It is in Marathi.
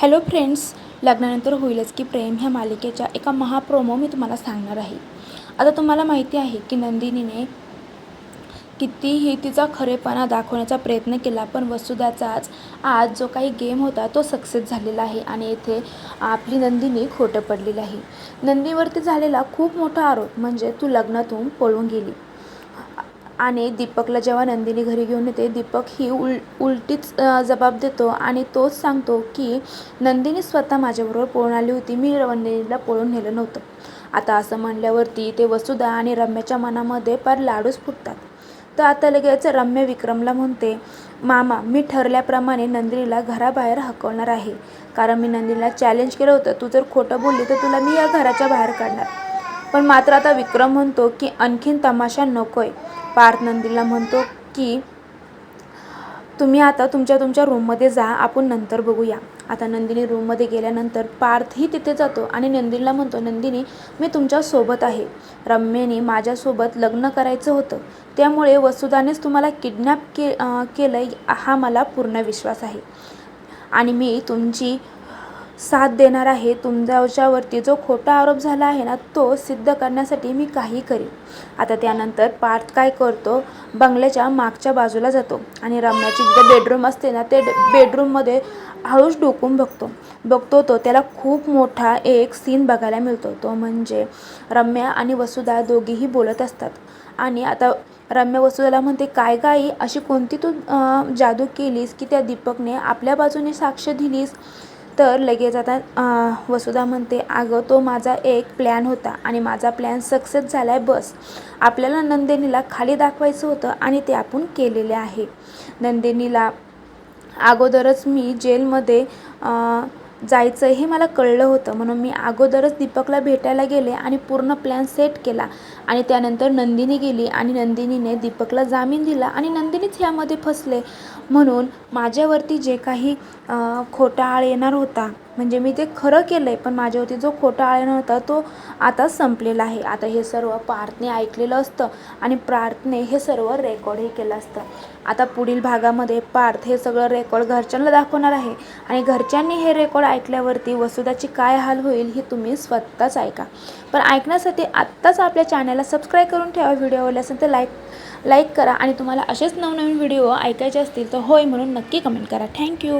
हॅलो फ्रेंड्स लग्नानंतर होईलच की प्रेम ह्या मालिकेच्या एका महाप्रोमो मी तुम्हाला सांगणार आहे. आता तुम्हाला माहिती आहे की नंदिनीने कितीही तिचा खरेपणा दाखवण्याचा प्रयत्न केला पण वसुधाचाच आज जो काही गेम होता तो सक्सेस झालेला आहे आणि येथे आपली नंदिनी खोटं पडलेली आहे. नंदीवरती झालेला खूप मोठा आरोप म्हणजे तू लग्नातून पळून गेली. आणि दीपकला जेव्हा नंदिनी घरी घेऊन येते दीपक ही उल उलटीच जबाब देतो आणि तोच सांगतो की नंदिनी स्वतः माझ्याबरोबर पळून आली होती. मी नंदिनीला पळून नेलं नव्हतं. आता असं म्हणल्यावरती ते वसुधा आणि रम्याच्या मनामध्ये फार लाडूच फुटतात. तर आता लगेच रम्य विक्रमला म्हणते मामा मी ठरल्याप्रमाणे नंदिनीला घराबाहेर हकवणार आहे. कारण मी नंदिनीला चॅलेंज केलं होतं. तू जर खोटं बोलली तर तुला मी या घराच्या बाहेर काढणार. पण मात्र आता विक्रम म्हणतो की आणखीन तमाशा नकोय. पार्थ नंदीला म्हणतो की तुम्ही आता तुमच्या तुमच्या रूममध्ये जा आपण नंतर बघूया. आता नंदिनी रूममध्ये गेल्यानंतर पार्थही तिथे जातो आणि नंदिनीला म्हणतो नंदिनी मी तुमच्यासोबत आहे. रम्येने माझ्यासोबत लग्न करायचं होतं. त्यामुळे वसुधानेच तुम्हाला किडनॅप के केलं हा मला पूर्ण विश्वास आहे. आणि मी तुमची साथ देणार आहे. तुमच्यावरती जो खोटा आरोप झाला आहे ना तो सिद्ध करण्यासाठी मी काही करेन. आता त्यानंतर पार्थ काय करतो? बंगल्याच्या मागच्या बाजूला जातो आणि रम्याची जे बेडरूम असते ना ते बेडरूममध्ये हळूच डोकून बघतो. बघतो तो त्याला खूप मोठा एक सीन बघायला मिळतो. तो म्हणजे रम्या आणि वसुधा दोघीही बोलत असतात. आणि आता रम्य वसुधाला म्हणते काय गाई अशी कोणती तू जादू केलीस की त्या दीपकने आपल्या बाजूने साक्ष दिलीस? तर लगेच आता वसुधा म्हणते अगं तो माझा एक प्लॅन होता आणि माझा प्लॅन सक्सेस झाला आहे बस. आपल्याला नंदिनीला खाली दाखवायचं होतं आणि ते आपण केलेले आहे. नंदिनीला अगोदरच मी जेलमध्ये जायचं हे मला कळलं होतं. म्हणून मी अगोदरच दीपकला भेटायला गेले आणि पूर्ण प्लॅन सेट केला. आणि त्यानंतर नंदिनी गेली आणि नंदिनीने दीपकला जामीन दिला आणि नंदिनीच ह्यामध्ये फसले. म्हणून माझ्यावरती जे काही खोटा आळ येणार होता म्हणजे मी ते खरं केलं आहे पण माझ्यावरती जो खोटा आळ येणार होता तो आता संपलेला आहे. आता हे सर्व पार्थने ऐकलेलं असतं आणि प्रार्थने हे सर्व रेकॉर्डही केलं असतं. आता पुढील भागामध्ये पार्थ हे सगळं रेकॉर्ड घरच्यांना दाखवणार आहे आणि घरच्यांनी हे रेकॉर्ड ऐकल्यावरती वसुधाची काय हाल होईल हे तुम्ही स्वतःच ऐका. पण ऐकण्यासाठी आत्ताच आपल्या चॅनल चॅनलला सबस्क्राईब करून ठेवा व्हिडिओ आवडले असेल तर लाईक लाईक करा. आणि तुम्हाला असेच नवनवीन व्हिडिओ ऐकायचे असतील तर होय म्हणून नक्की कमेंट करा. थँक्यू